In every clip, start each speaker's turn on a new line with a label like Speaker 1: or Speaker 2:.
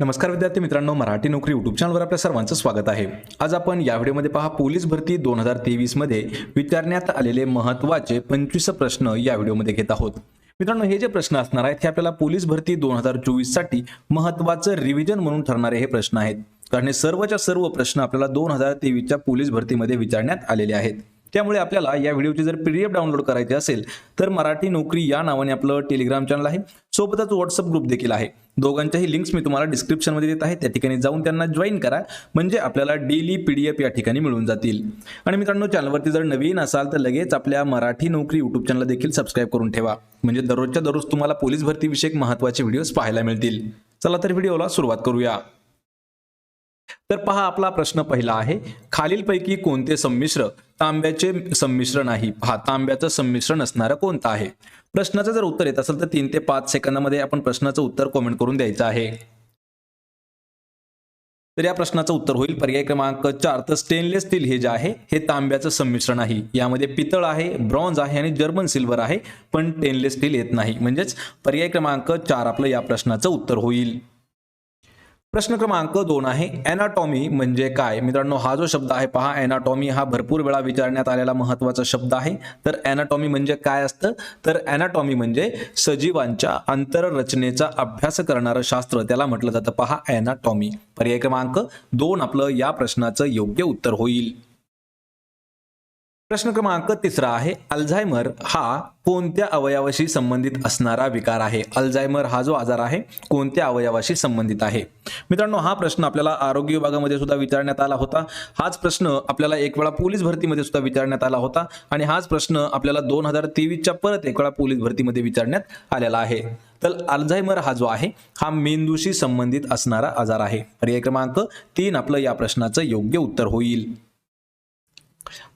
Speaker 1: नमस्कार विद्यार्थी मित्रांनो मराठी नोकरी युट्यूब चॅनलवर आपल्या सर्वांचं स्वागत आहे. आज आपण या व्हिडिओमध्ये पहा पोलीस भरती दोन हजार तेवीसमध्ये विचारण्यात आलेले महत्त्वाचे पंचवीस प्रश्न या व्हिडिओमध्ये घेत आहोत. मित्रांनो हे जे प्रश्न असणार आहेत हे आपल्याला पोलीस भरती दोन हजार चोवीससाठी महत्त्वाचं रिव्हिजन म्हणून ठरणारे हे प्रश्न आहेत. कारण हे सर्वच्या सर्व प्रश्न आपल्याला दोन हजार तेवीसच्या पोलीस भरतीमध्ये विचारण्यात आलेले आहेत. त्यामुळे आपल्याला या व्हिडिओची जर पी डी एफ डाउनलोड करायची असेल तर मराठी नोकरी या नावाने आपलं टेलिग्राम चॅनल आहे. सोबतच व्हॉट्सअप ग्रुप देखील आहे. दोघांच्याही लिंक्स मी तुम्हाला डिस्क्रिप्शनमध्ये देत आहे. त्या ठिकाणी जाऊन त्यांना जॉईन करा. म्हणजे आपल्याला डेली एफ या ठिकाणी मिळून जातील. आणि मित्रांनो चॅनलवरती जर नवीन असाल तर लगेच आपल्या मराठी नोकरी यूट्यूब चॅनलला देखील सबस्क्राईब करून ठेवा. म्हणजे दररोजच्या दररोज तुम्हाला पोलीस भरतीविषयक महत्त्वाचे व्हिडिओज पाहायला मिळतील. चला तर व्हिडिओला सुरुवात करूया. तर पहा आपला प्रश्न पहिला आहे. खालीलपैकी कोणते संमिश्र तांब्याचे संमिश्रण आहे. पहा तांब्याचं संमिश्रण असणारं कोणतं आहे? प्रश्नाचं जर उत्तर येत असेल तर तीन ते पाच सेकंदामध्ये आपण प्रश्नाचं उत्तर कॉमेंट करून द्यायचं आहे. तर या प्रश्नाचं उत्तर होईल. पर्याय क्रमांक चार तर स्टेनलेस स्टील हे जे आहे हे तांब्याचं संमिश्रण आहे. यामध्ये पितळ आहे ब्रॉन्झ आहे आणि जर्मन सिल्वर आहे. पण स्टेनलेस स्टील येत नाही. म्हणजेच पर्याय क्रमांक चार आपलं या प्रश्नाचं उत्तर होईल. प्रश्न क्रमांक दोन आहे एनाटॉमी म्हणजे काय? मित्रांनो हा जो शब्द आहे पहा एनाटॉमी हा भरपूर वेळा विचारण्यात आलेला महत्त्वाचा शब्द आहे. तर एनाटॉमी म्हणजे काय असतं? तर एनाटॉमी म्हणजे सजीवांच्या आंतररचनेचा अभ्यास करणारं शास्त्र. त्याला म्हटलं जातं पहा एनाटॉमी पर्याय क्रमांक दोन आपलं या प्रश्नाचं योग्य उत्तर होईल. प्रश्न क्रमांक तिसरा आहे अल्झायमर हा कोणत्या अवयवाशी संबंधित असणारा विकार आहे? अल्झायमर हा जो आजार आहे कोणत्या अवयवाशी संबंधित आहे? मित्रांनो हा प्रश्न आपल्याला आरोग्य विभागामध्ये सुद्धा विचारण्यात आला होता. हाच प्रश्न आपल्याला एक वेळा पोलीस भरतीमध्ये सुद्धा विचारण्यात आला होता आणि हाच प्रश्न आपल्याला दोन हजार तेवीसच्या परत एक वेळा पोलीस भरतीमध्ये विचारण्यात आलेला आहे. तर अल्झायमर हा जो आहे हा मेंदूशी संबंधित असणारा आजार आहे. पर्याय क्रमांक तीन आपलं या प्रश्नाचं योग्य उत्तर होईल.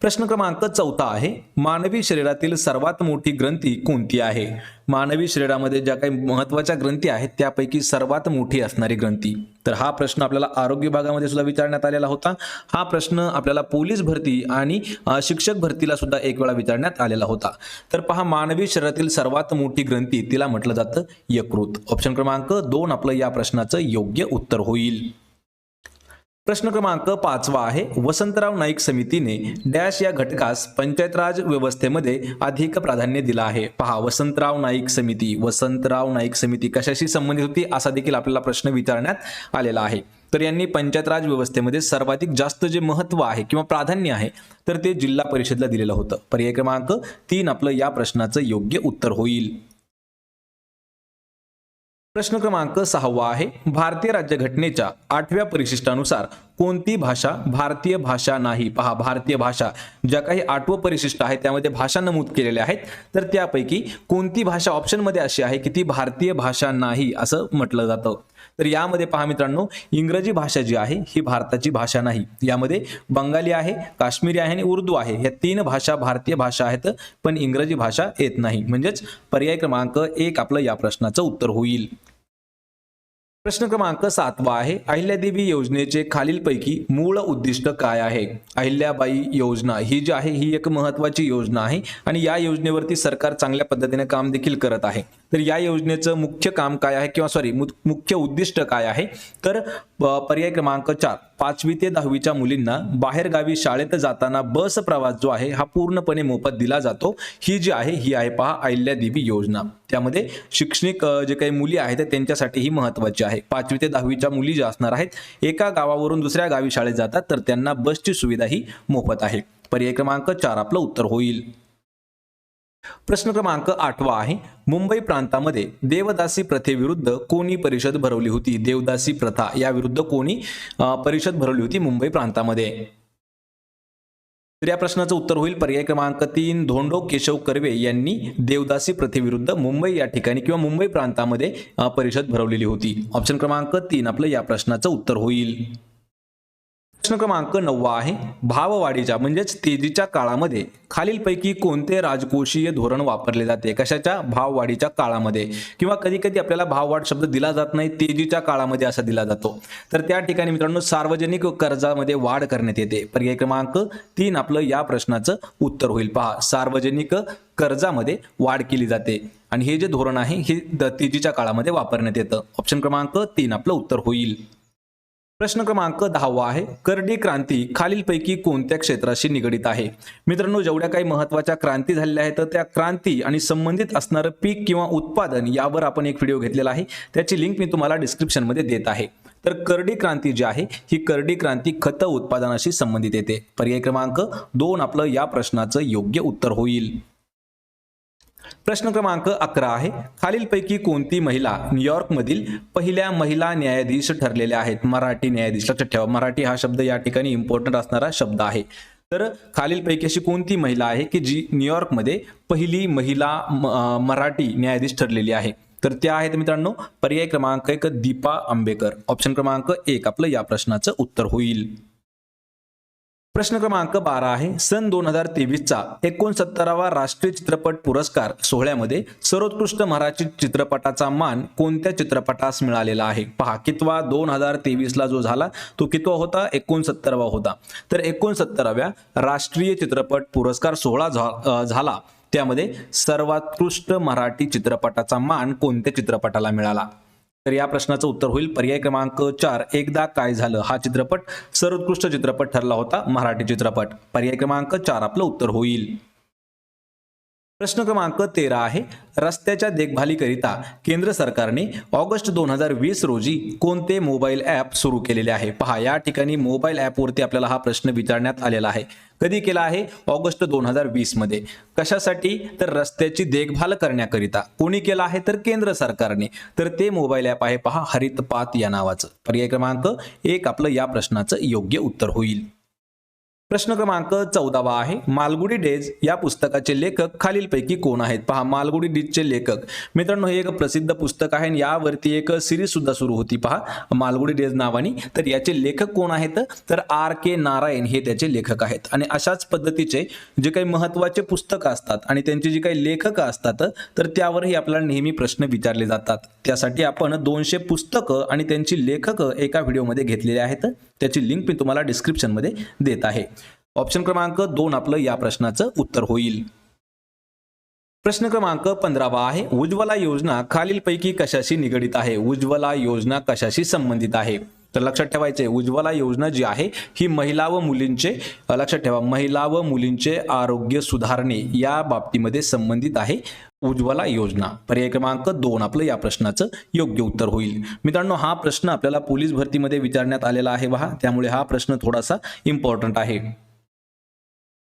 Speaker 1: प्रश्न क्रमांक चौथा आहे मानवी शरीरातील सर्वात मोठी ग्रंथी कोणती आहे? मानवी शरीरामध्ये ज्या काही महत्त्वाच्या ग्रंथी आहेत त्यापैकी सर्वात मोठी असणारी ग्रंथी. तर हा प्रश्न आपल्याला आरोग्य विभागामध्ये सुद्धा विचारण्यात आलेला होता. हा प्रश्न आपल्याला पोलीस भरती आणि शिक्षक भरतीला सुद्धा एक वेळा विचारण्यात आलेला होता. तर पहा मानवी शरीरातील सर्वात मोठी ग्रंथी तिला म्हटलं जातं यकृत. ऑप्शन क्रमांक दोन आपलं या प्रश्नाचं योग्य उत्तर होईल. प्रश्न क्रमांक पाचवा आहे. वसंतराव नाईक समितीने डॅश या घटकास पंचायत राज व्यवस्थेमध्ये अधिक प्राधान्य दिलं आहे. पहा वसंतराव नाईक समिती वसंतराव नाईक समिती कशाशी संबंधित होती असा देखील आपल्याला प्रश्न विचारण्यात आलेला आहे. तर यांनी पंचायत राज व्यवस्थेमध्ये सर्वाधिक जास्त जे महत्त्व आहे किंवा प्राधान्य आहे तर ते जिल्हा परिषदला दिलेलं होतं. पर्याय क्रमांक तीन आपलं या प्रश्नाचं योग्य उत्तर होईल. प्रश्न क्रमांक सहावा आहे भारतीय राज्यघटनेच्या आठव्या परिशिष्टानुसार कोणती भाषा भारतीय भाषा नाही? पहा भारतीय भाषा ज्या काही आठवं परिशिष्ट आहे त्यामध्ये भाषा नमूद केलेल्या आहेत. तर त्यापैकी कोणती भाषा ऑप्शनमध्ये अशी आहे की ती भारतीय भाषा नाही असं म्हटलं जातं. तर यामध्ये पहा मित्रांनो इंग्रजी भाषा जी आहे ही भारताची भाषा नाही. यामध्ये बंगाली आहे काश्मीरी आहे आणि उर्दू आहे. ह्या तीन भाषा भारतीय भाषा आहेत पण इंग्रजी भाषा येत नाही. म्हणजेच पर्याय क्रमांक एक आपलं या प्रश्नाचं उत्तर होईल. प्रश्न क्रमांक सातवा आहे अहिल्यादेवी योजनेचे खालीलपैकी मूळ उद्दिष्ट काय आहे? अहिल्याबाई योजना ही जी आहे ही एक महत्वाची योजना आहे आणि या योजनेवरती सरकार चांगल्या पद्धतीने काम देखील करत आहे. तर या योजनेचं मुख्य काम काय आहे किंवा सॉरी मुख्य उद्दिष्ट काय आहे? तर पर्याय क्रमांक चार पाचवी ते दहावीच्या मुलींना बाहेरगावी शाळेत जाताना बस प्रवास जो आहे हा पूर्णपणे मोफत दिला जातो. ही जी आहे ही आहे पहा अहिल्यादेवी योजना. त्यामध्ये शैक्षणिक जे काही मुली आहेत त्यांच्यासाठी ही महत्वाची आहे. पाचवी ते दहावीच्या मुली ज्या असणार आहेत एका गावावरून दुसऱ्या गावी शाळेत जातात तर त्यांना बसची सुविधा ही मोफत आहे. पर्याय क्रमांक चार आपलं उत्तर होईल. प्रश्न क्रमांक आठवा आहे. मुंबई प्रांतामध्ये देवदासी प्रथेविरुद्ध कोणी परिषद भरवली होती? देवदासी प्रथा याविरुद्ध कोणी परिषद भरवली होती मुंबई प्रांतामध्ये? तर या प्रश्नाचं उत्तर होईल. पर्याय क्रमांक तीन धोंडो केशव कर्वे यांनी देवदासी प्रथेविरुद्ध मुंबई या ठिकाणी किंवा मुंबई प्रांतामध्ये परिषद भरवलेली होती. ऑप्शन क्रमांक तीन आपलं या प्रश्नाचं उत्तर होईल. प्रश्न क्रमांक नववा आहे. भाववाढीच्या म्हणजेच तेजीच्या काळामध्ये खालीलपैकी कोणते राजकोषीय धोरण वापरले जाते? कशाच्या? भाववाढीच्या काळामध्ये. किंवा कधी कधी आपल्याला भाववाढ शब्द दिला जात नाही तेजीच्या काळामध्ये असा दिला जातो. तर त्या ठिकाणी मित्रांनो सार्वजनिक कर्जामध्ये वाढ करण्यात येते. पर्याय क्रमांक तीन आपलं या प्रश्नाचं उत्तर होईल. पहा सार्वजनिक कर्जामध्ये वाढ केली जाते. आणि हे जे धोरण आहे हे तेजीच्या काळामध्ये वापरण्यात येतं. ऑप्शन क्रमांक तीन आपलं उत्तर होईल. प्रश्न क्रमांक दहावा आहे. करडी क्रांती खालीलपैकी कोणत्या क्षेत्राशी निगडीत आहे? मित्रांनो जेवढ्या काही महत्त्वाच्या क्रांती झालेल्या आहेत तर त्या क्रांती आणि संबंधित असणारं पीक किंवा उत्पादन यावर आपण एक व्हिडिओ घेतलेला आहे. त्याची लिंक मी तुम्हाला डिस्क्रिप्शनमध्ये देत आहे. तर करडी क्रांती जी आहे ही करडी क्रांती खत उत्पादनाशी संबंधित येते. पर्याय क्रमांक दोन आपलं या प्रश्नाचं योग्य उत्तर होईल. प्रश्न क्रमांक अकरा आहे. खालीलपैकी कोणती महिला न्यूयॉर्कमधील पहिल्या महिला न्यायाधीश ठरलेल्या आहेत? मराठी न्यायाधीश. लक्षात ठेवा मराठी हा शब्द या ठिकाणी इम्पॉर्टंट असणारा शब्द आहे. तर खालीलपैकी अशी कोणती महिला आहे की जी न्यूयॉर्कमध्ये पहिली महिला मराठी न्यायाधीश ठरलेली आहे? तर त्या आहेत मित्रांनो पर्याय क्रमांक एक दीपा आंबेकर. ऑप्शन क्रमांक एक आपलं या प्रश्नाचं उत्तर होईल. प्रश्न क्रमांक बारा आहे. सन दोन हजार तेवीसचा एकोणसत्तरावा राष्ट्रीय चित्रपट पुरस्कार सोहळ्यामध्ये सर्वोत्कृष्ट मराठी चित्रपटाचा मान कोणत्या चित्रपटास मिळालेला आहे? पहा कितवा दोन हजार तेवीसला जो झाला तो कितवा होता? एकोणसत्तरावा होता. तर एकोणसत्तराव्या राष्ट्रीय चित्रपट पुरस्कार सोहळा झा- झाला. त्यामध्ये सर्वोत्कृष्ट मराठी चित्रपटाचा मान कोणत्या चित्रपटाला मिळाला? तर या प्रश्नाचं उत्तर होईल. पर्याय क्रमांक चार एकदा काय झालं हा चित्रपट सर्वोत्कृष्ट चित्रपट ठरला होता मराठी चित्रपट. पर्याय क्रमांक चार आपलं उत्तर होईल. प्रश्न क्रमांक तेरा आहे रस्त्याच्या देखभालीकरिता केंद्र सरकारने ऑगस्ट दोन हजार वीस रोजी कोणते मोबाईल ॲप सुरू केलेले आहे? पहा या ठिकाणी मोबाईल ॲपवरती आपल्याला हा प्रश्न विचारण्यात आलेला आहे. कधी केला आहे? ऑगस्ट दोन हजार वीसमध्ये. कशासाठी? तर रस्त्याची देखभाल करण्याकरिता. कोणी केला आहे? तर केंद्र सरकारने. तर ते मोबाईल ॲप आहे पहा हरितपात या नावाचं. पर्याय क्रमांक एक आपलं या प्रश्नाचं योग्य उत्तर होईल. प्रश्न क्रमांक चौदावा आहे. मालगुडी डेज या पुस्तकाचे लेखक खालीलपैकी कोण आहेत? पहा मालगुडी डेजचे लेखक. मित्रांनो हे एक प्रसिद्ध पुस्तक आहे आणि यावरती एक सिरीज सुद्धा सुरू होती. पहा मालगुडी डेज नावानी. तर याचे लेखक कोण आहेत? तर आर के नारायण हे त्याचे लेखक आहेत. आणि अशाच पद्धतीचे जे काही महत्त्वाचे पुस्तकं असतात आणि त्यांचे जे काही लेखक असतात तर त्यावरही आपल्याला नेहमी प्रश्न विचारले जातात. त्यासाठी आपण दोनशे पुस्तकं आणि त्यांची लेखक एका व्हिडिओमध्ये घेतलेले आहेत. त्याची लिंक मी तुम्हाला डिस्क्रिप्शनमध्ये देत आहे. ऑप्शन क्रमांक दोन आपलं या प्रश्नाचं उत्तर होईल. प्रश्न क्रमांक पंधरावा आहे उज्ज्वला योजना खालीलपैकी कशाशी निगडित आहे? उज्ज्वला योजना कशाशी संबंधित आहे? तर लक्षात ठेवायचे उज्ज्वला योजना जी आहे ही महिला व मुलींचे लक्षात ठेवा महिला व मुलींचे आरोग्य सुधारणे या बाबतीमध्ये संबंधित आहे उज्ज्वला योजना. पर्याय क्रमांक दोन आपलं या प्रश्नाचं योग्य उत्तर होईल. मित्रांनो हा प्रश्न आपल्याला पोलीस भरतीमध्ये विचारण्यात आलेला आहे पहा त्यामुळे हा प्रश्न थोडासा इम्पॉर्टंट आहे.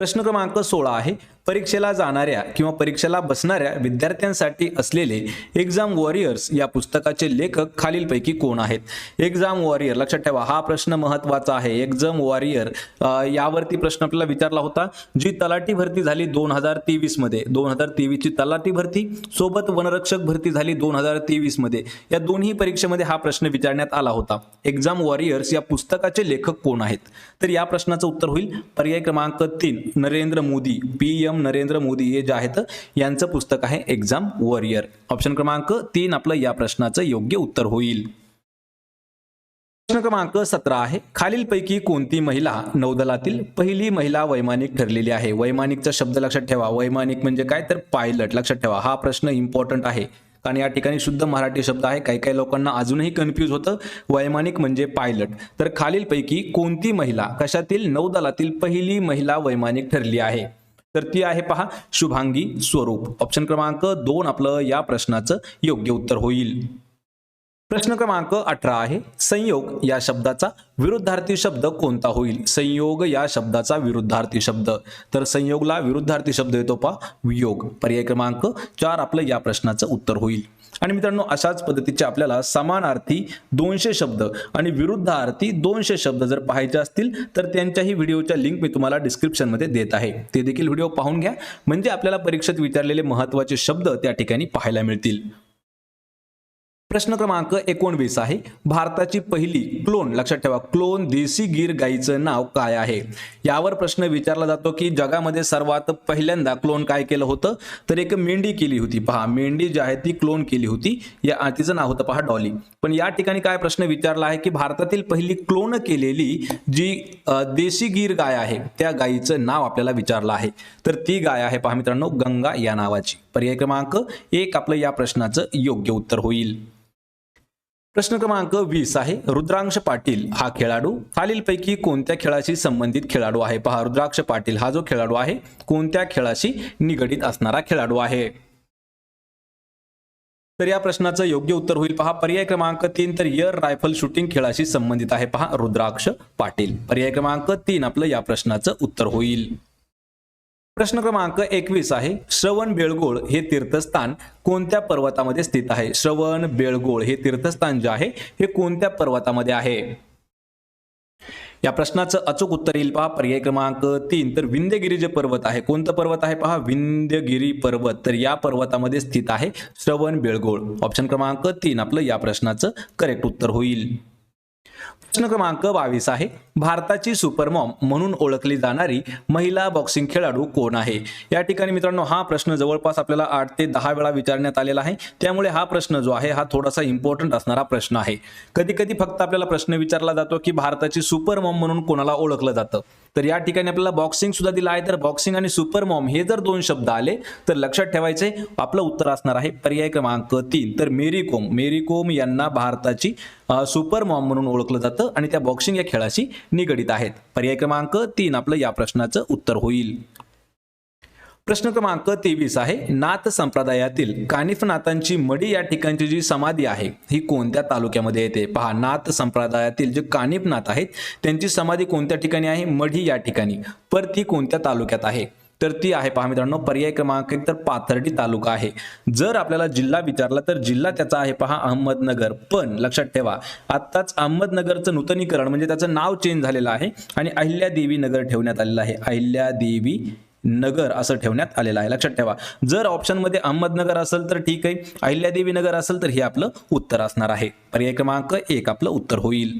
Speaker 1: प्रश्न क्रमांक सोळा आहे. परीक्षेला जाणाऱ्या किंवा परीक्षेला बसणाऱ्या विद्यार्थ्यांसाठी असलेले एक्झाम वॉरियर्स या पुस्तकाचे लेखक खालीलपैकी कोण आहेत? एक्झाम वॉरियर लक्षात ठेवा हा प्रश्न महत्त्वाचा आहे. एक्झाम वॉरियर यावरती प्रश्न आपल्याला विचारला होता जी तलाठी भरती झाली दोन हजार तेवीसमध्ये. दोन हजार तेवीसची तलाठी भरती सोबत वनरक्षक भरती झाली दोन हजार तेवीसमध्ये. या दोन्ही परीक्षेमध्ये हा प्रश्न विचारण्यात आला होता. एक्झाम वॉरियर्स या पुस्तकाचे लेखक कोण आहेत? तर या प्रश्नाचं उत्तर होईल. पर्याय क्रमांक तीन नरेंद्र मोदी पी एम नरेंद्र मोदी हे जे आहेत यांचं पुस्तक आहे एक्झाम वॉरियर ऑप्शन क्रमांक तीन आपलं या प्रश्नाचं योग्य उत्तर होईल. प्रश्न क्रमांक सतरा आहे. खालीलपैकी कोणती महिला नौदलातील पहिली महिला वैमानिक ठरलेली आहे? वैमानिकचा शब्द लक्षात ठेवा. वैमानिक म्हणजे काय? तर पायलट लक्षात ठेवा. हा प्रश्न इम्पॉर्टंट आहे. कारण या ठिकाणी शुद्ध मराठी शब्द आहे. काही काही लोकांना अजूनही कन्फ्यूज होतं. वैमानिक म्हणजे पायलट तर खालीलपैकी कोणती महिला कशातील नौदलातील पहिली महिला वैमानिक ठरली आहे? तर ती आहे पहा शुभांगी स्वरूप. ऑप्शन क्रमांक दोन आपलं या प्रश्नाचं योग्य उत्तर होईल. प्रश्न क्रमांक अठरा आहे संयोग या शब्दाचा विरुद्धार्थी शब्द कोणता होईल? संयोग या शब्दाचा विरुद्धार्थी शब्द. तर संयोगला विरुद्धार्थी शब्द येतो पा वियोग. पर्याय क्रमांक चार आपलं या प्रश्नाचं उत्तर होईल. आणि मित्रांनो अशाच पद्धतीचे आपल्याला समानार्थी दोनशे शब्द आणि विरुद्धार्थी दोनशे शब्द जर पाहायचे असतील तर त्यांच्याही व्हिडिओच्या लिंक मी तुम्हाला डिस्क्रिप्शनमध्ये देत आहे. ते देखील व्हिडिओ पाहून घ्या. म्हणजे आपल्याला परीक्षेत विचारलेले महत्त्वाचे शब्द त्या ठिकाणी पाहायला मिळतील. प्रश्न क्रमांक एकोणवीस आहे. भारताची पहिली क्लोन लक्षात ठेवा क्लोन देशी गीर गाईचं नाव काय आहे? यावर प्रश्न विचारला जातो की जगामध्ये सर्वात पहिल्यांदा क्लोन काय केलं होतं? तर एक मेंढी केली होती. पहा मेंढी जी आहे ती क्लोन केली होती. या तिचं नाव होतं पहा डॉली. पण या ठिकाणी काय प्रश्न विचारला आहे की भारतातील पहिली क्लोन केलेली जी देशी गीर गाय आहे त्या गायीचं नाव आपल्याला विचारलं आहे. तर ती गाय आहे पहा मित्रांनो गंगा या नावाची. पर्याय क्रमांक एक आपलं या प्रश्नाचं योग्य उत्तर होईल. प्रश्न क्रमांक वीस आहे रुद्रांश पाटील हा खेळाडू. खालीलपैकी कोणत्या खेळाशी संबंधित खेळाडू आहे? पहा रुद्राक्ष पाटील हा जो खेळाडू आहे कोणत्या खेळाशी निगडीत असणारा खेळाडू आहे? तर या प्रश्नाचं योग्य उत्तर होईल. पहा पर्याय क्रमांक तीन तर एअर रायफल शूटिंग खेळाशी संबंधित आहे. पहा रुद्राक्ष पाटील. पर्याय क्रमांक तीन आपलं या प्रश्नाचं उत्तर होईल. प्रश्न क्रमांक एकवीस आहे. श्रवण बेळगोळ हे तीर्थस्थान कोणत्या पर्वतामध्ये स्थित आहे? श्रवण बेळगोळ हे तीर्थस्थान जे आहे हे कोणत्या पर्वतामध्ये आहे? या प्रश्नाचं अचूक उत्तर येईल पहा. पर्याय क्रमांक तीन. तर विंध्यगिरी जे पर्वत आहे कोणतं पर्वत आहे पहा? विंध्यगिरी पर्वत. तर या पर्वतामध्ये स्थित आहे श्रवण बेळगोळ. ऑप्शन क्रमांक तीन आपलं या प्रश्नाचं करेक्ट उत्तर होईल. प्रश्न क्रमांक बावीस आहे. भारताची सुपरमॉम म्हणून ओळखली जाणारी महिला बॉक्सिंग खेळाडू कोण आहे? या ठिकाणी मित्रांनो हा प्रश्न जवळपास आपल्याला आठ ते दहा वेळा विचारण्यात आलेला आहे. त्यामुळे हा प्रश्न जो आहे हा थोडासा इम्पॉर्टंट असणारा प्रश्न आहे. कधी कधी फक्त आपल्याला प्रश्न विचारला जातो की भारताची सुपर मॉम म्हणून कोणाला ओळखलं जातं? तर या ठिकाणी आपल्याला बॉक्सिंग सुद्धा दिलं आहे. तर बॉक्सिंग आणि सुपर मॉम हे जर दोन शब्द आले तर लक्षात ठेवायचे आपलं उत्तर असणार आहे पर्याय क्रमांक तीन. तर मेरी कोम. मेरी कोम यांना भारताची सुपर मॉम म्हणून ओळखलं जातं आणि त्या बॉक्सिंग या खेळाशी निगडीत आहेत. पर्याय क्रमांक तीन आपलं या प्रश्नाचं उत्तर होईल. प्रश्न क्रमांक तेवीस आहे. नाथ संप्रदायातील कानिफनाथांची मडी या ठिकाणची जी समाधी आहे ही कोणत्या तालुक्यामध्ये येते? पहा नाथ संप्रदायातील जे कानिफनाथ आहेत त्यांची समाधी कोणत्या ठिकाणी आहे? मढी या ठिकाणी. पर ती कोणत्या तालुक्यात आहे? तर ती आहे पहा मित्रांनो पर्याय क्रमांक एक तर पाथर्डी तालुका आहे. जर आपल्याला जिल्हा विचारला तर जिल्हा त्याचा आहे पहा अहमदनगर. पण लक्षात ठेवा आत्ताच अहमदनगरचं नूतनीकरण म्हणजे त्याचं नाव चेंज झालेलं आहे आणि अहिल्यादेवी नगर ठेवण्यात आलेलं आहे. अहिल्यादेवी नगर असं ठेवण्यात आलेलं आहे. लक्षात ठेवा. जर ऑप्शनमध्ये अहमदनगर असेल तर ठीक आहे. अहिल्यादेवी नगर असेल तर हे आपलं उत्तर असणार आहे. पर्याय क्रमांक एक आपलं उत्तर होईल.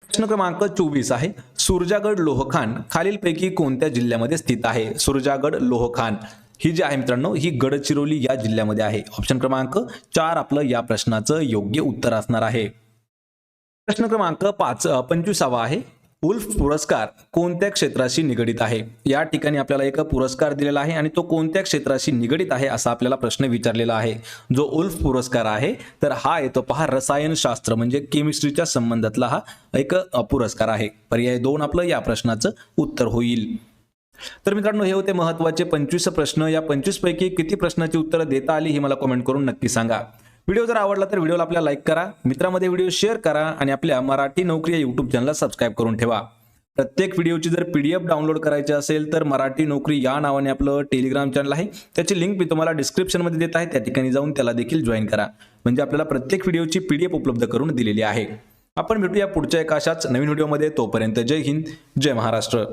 Speaker 1: प्रश्न क्रमांक चोवीस आहे. सुरजागड लोहखान खालीलपैकी कोणत्या जिल्ह्यामध्ये स्थित आहे? सुरजागड लोहखान. ही जी आहे मित्रांनो ही गडचिरोली या जिल्ह्यामध्ये आहे. ऑप्शन क्रमांक चार आपलं या प्रश्नाचं योग्य उत्तर असणार आहे. प्रश्न क्रमांक पाच पंचवीसावा आहे. उल्फ पुरस्कार कोणत्या क्षेत्राशी निगडीत आहे? या ठिकाणी आपल्याला एक पुरस्कार दिलेला आहे आणि तो कोणत्या क्षेत्राशी निगडीत आहे असा आपल्याला प्रश्न विचारलेला आहे. जो उल्फ पुरस्कार आहे तर हा येतो पहा रसायनशास्त्र म्हणजे केमिस्ट्रीच्या संबंधातला हा एक पुरस्कार आहे. पर्याय दोन आपलं या प्रश्नाचं उत्तर होईल. तर मित्रांनो हे होते महत्त्वाचे पंचवीस प्रश्न. या पंचवीस पैकी किती प्रश्नाची उत्तरं देता आली हे मला कमेंट करून नक्की सांगा. व्हिडिओ जर आवडला तर व्हिडिओला आपल्या लाईक करा मित्रामध्ये व्हिडिओ शेअर करा आणि आपल्या मराठी नोकरी या युट्यूब चॅनलला सबस्क्राईब करून ठेवा. प्रत्येक व्हिडिओची जर पीडीएफ डाउनलोड करायची असेल तर मराठी नोकरी या नावाने आपलं टेलिग्राम चॅनल आहे. त्याची लिंक मी तुम्हाला डिस्क्रिप्शनमध्ये देत आहे. त्या ठिकाणी जाऊन त्याला देखील जॉईन करा. म्हणजे आपल्याला प्रत्येक व्हिडिओची पीडीएफ उपलब्ध करून दिलेली आहे. आपण भेटूया पुढच्या एका अशाच नवीन व्हिडिओमध्ये. तोपर्यंत जय हिंद जय महाराष्ट्र.